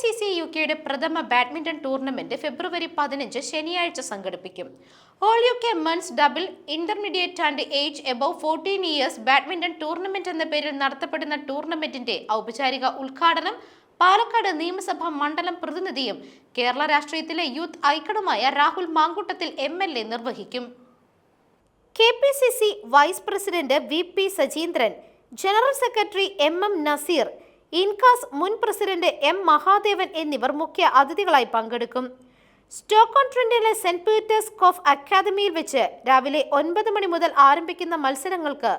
C C U കെയുടെ പ്രഥമ badminton tournament ഫെബ്രുവരി പതിനഞ്ച് ശനിയാഴ്ച സംഘടിപ്പിക്കും. All U K men's double intermediate and age above fourteen years badminton tournament എന്ന പേരിൽ നടത്തപ്പെടുന്ന ടൂർണമെന്റിന്റെ ഔപചാരിക ഉദ്ഘാടനം പാലക്കാട് നിയമസഭാ മണ്ഡലം പ്രതിനിധിയും കേരള രാഷ്ട്രീയത്തിലെ youth ഐക്കണുമായ Rahul Mankootathil M L A നിർവഹിക്കും. K P C C vice president V P Sajeendran general secretary M M Naseer INCAS മുൻ പ്രസിഡന്റ് എം മഹാദേവൻ എന്നിവർ മുഖ്യ അതിഥികളായി പങ്കെടുക്കും. സ്റ്റോക്കോൺ ട്രെൻഡിലെ സെന്റ് പീറ്റേഴ്സ് കോഫ് അക്കാദമിയിൽ വെച്ച് രാവിലെ ഒൻപത് മണി മുതൽ ആരംഭിക്കുന്ന മത്സരങ്ങൾക്ക്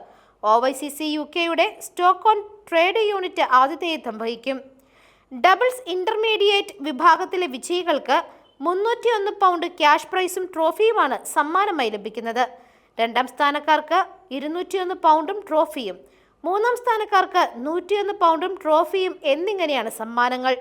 O Y C C U കെയുടെ സ്റ്റോക്കോൺ ട്രേഡ് യൂണിറ്റ് ആതിഥേയത്വം വഹിക്കും. ഡബിൾസ് ഇന്റർമീഡിയറ്റ് വിഭാഗത്തിലെ വിജയികൾക്ക് മുന്നൂറ്റിയൊന്ന് പൗണ്ട് ക്യാഷ് പ്രൈസും ട്രോഫിയുമാണ് സമ്മാനമായി ലഭിക്കുന്നത്. രണ്ടാം സ്ഥാനക്കാർക്ക് ഇരുന്നൂറ്റിയൊന്ന് പൗണ്ടും ട്രോഫിയും മൂന്നാം സ്ഥാനക്കാർക്ക് നൂറ്റിയൊന്ന് പൗണ്ടും ട്രോഫിയും എന്നിങ്ങനെയാണ് സമ്മാനങ്ങൾ.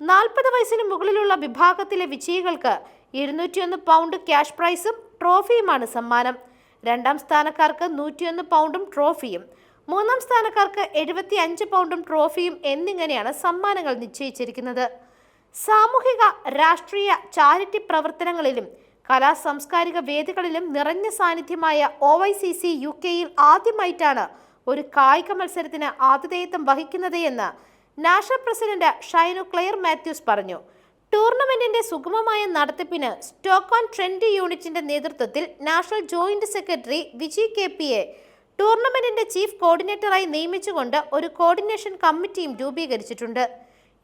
നാൽപ്പത് വയസ്സിന് മുകളിലുള്ള വിഭാഗത്തിലെ വിജയികൾക്ക് ഇരുന്നൂറ്റിയൊന്ന് പൗണ്ട് ക്യാഷ് പ്രൈസും ട്രോഫിയുമാണ് സമ്മാനം. രണ്ടാം സ്ഥാനക്കാർക്ക് നൂറ്റിയൊന്ന് പൗണ്ടും ട്രോഫിയും മൂന്നാം സ്ഥാനക്കാർക്ക് എഴുപത്തി അഞ്ച് പൗണ്ടും ട്രോഫിയും എന്നിങ്ങനെയാണ് സമ്മാനങ്ങൾ നിശ്ചയിച്ചിരിക്കുന്നത്. സാമൂഹിക രാഷ്ട്രീയ ചാരിറ്റി പ്രവർത്തനങ്ങളിലും കലാ സാംസ്കാരിക വേദികളിലും നിറഞ്ഞ സാന്നിധ്യമായ O Y C C U കെയിൽ ആദ്യമായിട്ടാണ് ഒരു കായിക മത്സരത്തിന് ആതിഥേയത്വം വഹിക്കുന്നത് എന്ന് national president Shinu Claire Mathews പറഞ്ഞു. ടൂർണമെന്റിന്റെ സുഗമമായ നടത്തിപ്പിന് സ്റ്റോക്ക് ഓൺ ട്രെൻഡ് യൂണിറ്റിന്റെ നേതൃത്വത്തിൽ national joint secretary Viji K P A ടൂർണമെന്റിന്റെ chief കോർഡിനേറ്ററായി നിയമിച്ചുകൊണ്ട് ഒരു കോർഡിനേഷൻ കമ്മിറ്റിയും രൂപീകരിച്ചിട്ടുണ്ട്.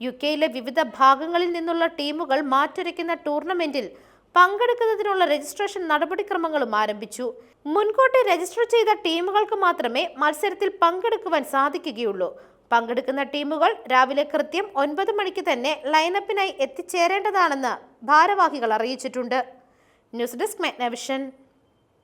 യു കെയിലെ വിവിധ ഭാഗങ്ങളിൽ നിന്നുള്ള ടീമുകൾ മാറ്റുരയ്ക്കുന്ന ടൂർണമെന്റിൽ പങ്കെടുക്കുന്നതിനുള്ള രജിസ്ട്രേഷൻ നടപടിക്രമങ്ങളും ആരംഭിച്ചു. മുൻകൂട്ടി രജിസ്റ്റർ ചെയ്ത ടീമുകൾക്ക് മാത്രമേ മത്സരത്തിൽ പങ്കെടുക്കുവാൻ സാധിക്കുകയുള്ളൂ. പങ്കെടുക്കുന്ന ടീമുകൾ രാവിലെ കൃത്യം ഒൻപത് മണിക്ക് തന്നെ ലൈനപ്പിനായി എത്തിച്ചേരേണ്ടതാണെന്ന് ഭാരവാഹികൾ അറിയിച്ചിട്ടുണ്ട്. News desk Magnavision.